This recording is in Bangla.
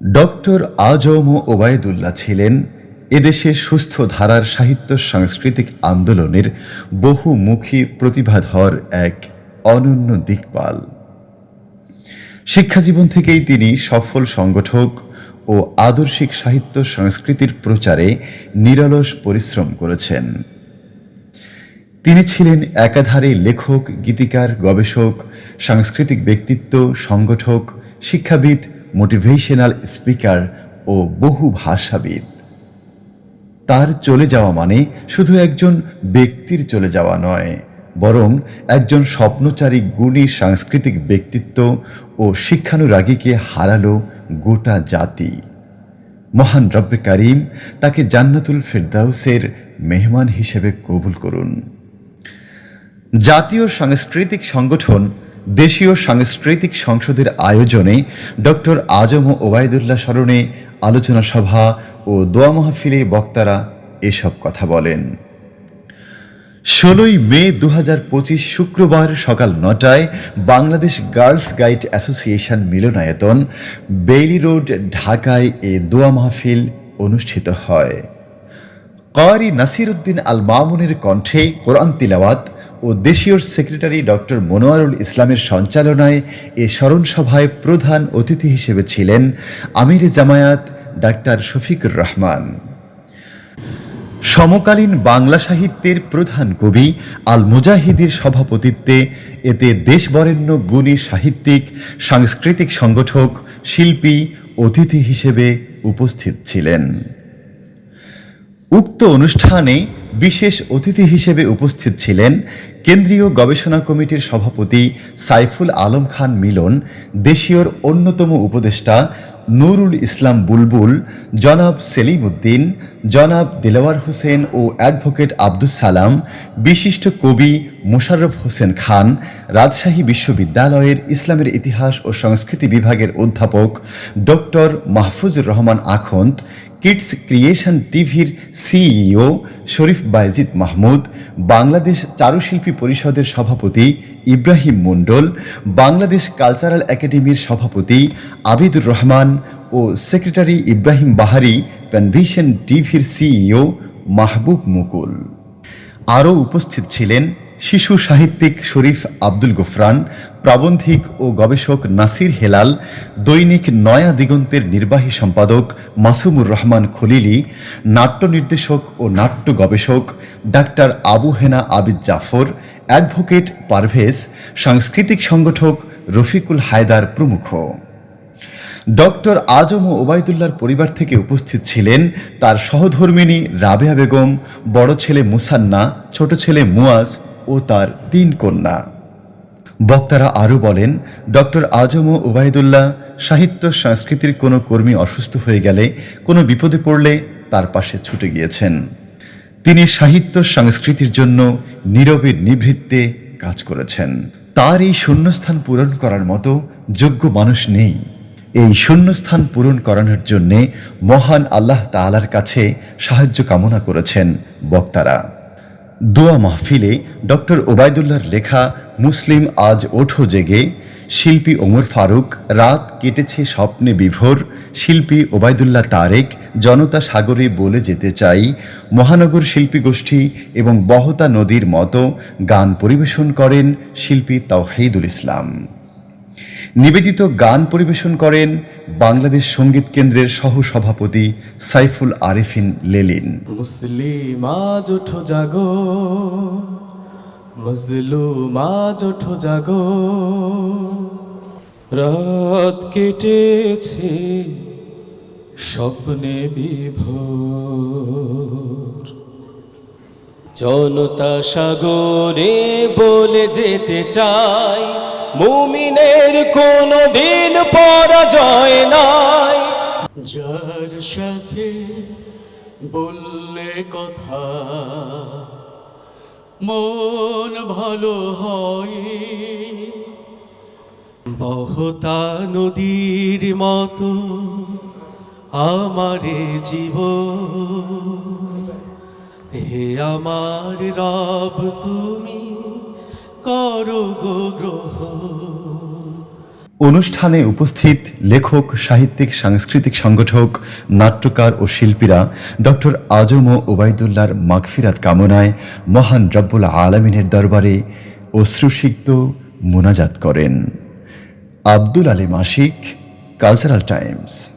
ডক্টর আজম ওবায়দুল্লাহ ছিলেন এদেশে সুস্থ ধারার সাহিত্য সাংস্কৃতিক আন্দোলনের বহুমুখী প্রতিভাধর এক অনন্য দিকপাল। শিক্ষাজীবন থেকেই তিনি সফল সংগঠক ও আদর্শিক সাহিত্য সংস্কৃতির প্রচারে নিরলস পরিশ্রম করেছেন। তিনি ছিলেন একাধারে লেখক, গীতিকার, গবেষক, সাংস্কৃতিক ব্যক্তিত্ব, সংগঠক, শিক্ষাবিদ মোটিভেশনাল স্পিকার ও বহু ভাষাবিদ। তার চলে যাওয়া মানে শুধু একজন ব্যক্তির চলে যাওয়া নয়, বরং একজন স্বপ্নচারী গুণী সাংস্কৃতিক ব্যক্তিত্ব ও শিক্ষানুরাগীকে হারালো গোটা জাতি। মহান রব্বে কারিম তাকে জান্নাতুল ফেরদাউসের মেহমান হিসেবে কবুল করুন। জাতীয় সাংস্কৃতিক সংগঠন দেশীয় সাংস্কৃতিক সংসদের আয়োজনে ডক্টর আজম ওবায়দুল্লাহ স্মরণে আলোচনা সভা ও দোয়া মাহফিলে বক্তারা এসব কথা বলেন। ষোলোই মে দু পঁচিশ শুক্রবার সকাল নটায় বাংলাদেশ গার্লস গাইড অ্যাসোসিয়েশন মিলনায়তন বেইলি রোড, ঢাকায় এ দোয়া মাহফিল অনুষ্ঠিত হয়। কারি নাসির উদ্দিন আল মামুনের কণ্ঠে কোরআন তিলাওয়াত ও দেশীয় সেক্রেটারি ডক্টর মনোয়ারুল ইসলামের সঞ্চালনায় এ স্মরণ সভায় প্রধান অতিথি হিসেবে ছিলেন আমির জামায়াত ডাক্তার শফিকুর রহমান। সমকালীন বাংলা সাহিত্যের প্রধান কবি আল মুজাহিদির সভাপতিত্বে এতে দেশবরেণ্য গুণী সাহিত্যিক, সাংস্কৃতিক সংগঠক, শিল্পী, অতিথি হিসেবে উপস্থিত ছিলেন। উক্ত অনুষ্ঠানে বিশেষ অতিথি হিসেবে উপস্থিত ছিলেন কেন্দ্রীয় গবেষণা কমিটির সভাপতি সাইফুল আলম খান মিলন, দেশীয়র অন্যতম উপদেষ্টা নুরুল ইসলাম বুলবুল, জনাব সেলিম উদ্দিন জনাব দিলওয়ার হোসেন ও অ্যাডভোকেট আব্দুস সালাম, বিশিষ্ট কবি মোশাররফ হোসেন খান, রাজশাহী বিশ্ববিদ্যালয়ের ইসলামের ইতিহাস ও সংস্কৃতি বিভাগের অধ্যাপক doctor Mahfuzur Rahman Akhand kids creation টিভির সিইও শরীফ বাইজিদ মাহমুদ, বাংলাদেশ চারুশিল্পী পরিষদের সভাপতি ইব্রাহিম মণ্ডল, বাংলাদেশ কালচারাল একাডেমির সভাপতি আবিদুর রহমান ও সেক্রেটারি ইব্রাহিম বাহারি প্যানভিশন টিভির সিইও মাহবুব মুকুল। আরও উপস্থিত ছিলেন শিশু সাহিত্যিক শরীফ আব্দুল গোফরান, প্রাবন্ধিক ও গবেষক নাসির হেলাল, দৈনিক নয়া দিগন্তের নির্বাহী সম্পাদক মাসুমুর রহমান খলিলি, নাট্য নির্দেশক ও নাট্য গবেষক ডাক্তার আবু হেনা আবিদ জাফর, অ্যাডভোকেট পারভেজ, সাংস্কৃতিক সংগঠক রফিকুল হায়দার প্রমুখ। ডক্টর আজম ও ওবায়দুল্লার পরিবার থেকে উপস্থিত ছিলেন তার সহধর্মিনী রাবেয়া বেগম, বড় ছেলে মুসান্না, ছোট ছেলে মুয়াজ ও তার তিন কন্যা। বক্তারা আরও বলেন, ডক্টর আজম ও ওবায়দুল্লাহ সাহিত্য সংস্কৃতির কোনো কর্মী অসুস্থ হয়ে গেলে, কোনো বিপদে পড়লে তার পাশে ছুটে গিয়েছেন। তিনি সাহিত্য সংস্কৃতির জন্য নীরবে নিভৃত্তে কাজ করেছেন। তার এই শূন্যস্থান পূরণ করার মতো যোগ্য মানুষ নেই। এই শূন্যস্থান পূরণ করানোর জন্যে মহান আল্লাহ তাআলার কাছে সাহায্য কামনা করেছেন বক্তারা। দোয়া মাহফিলে ডক্টর ওবায়দুল্লার লেখা মুসলিম আজ ওঠো জেগে, শিল্পী ওমর ফারুক, রাত কেটেছে স্বপ্নে বিভোর, শিল্পী ওবায়দুল্লাহ তারেক, জনতা সাগরে বলে যেতে চাই। মহানগর শিল্পী গোষ্ঠী এবং বহতা নদীর মতো গান পরিবেশন করেন শিল্পী তাওহিদুল ইসলাম। নিবেদিত গান পরিবেশন করেন বাংলাদেশ সংগীত কেন্দ্রের সহ সভাপতি সাইফুল আরিফিন লেলিন। মুসলিম আজ ওঠো জাগো মজলুম আজ ওঠো জাগো। রাত কেটেছে, স্বপ্নে বিভোর। জনতা সাগরে বলে যেতে চাই মুমিনের কোনো দিন পরাজয় নাই। যার সাথে বললে কথা, মন ভালো হয়। বহতা নদীর মতো আমারে জীব। হে আমার রব, তুমি অনুষ্ঠানে উপস্থিত লেখক, সাহিত্যিক, সাংস্কৃতিক সংগঠক, নাট্যকার ও শিল্পীরা ডক্টর আজম ও ওবায়দুল্লাহর মাগফিরাত কামনায় মহান রব্বুল আলমিনের দরবারে অশ্রুসিক্ত মোনাজাত করেন। আব্দুল আলী মাসিক, কালচারাল টাইমস।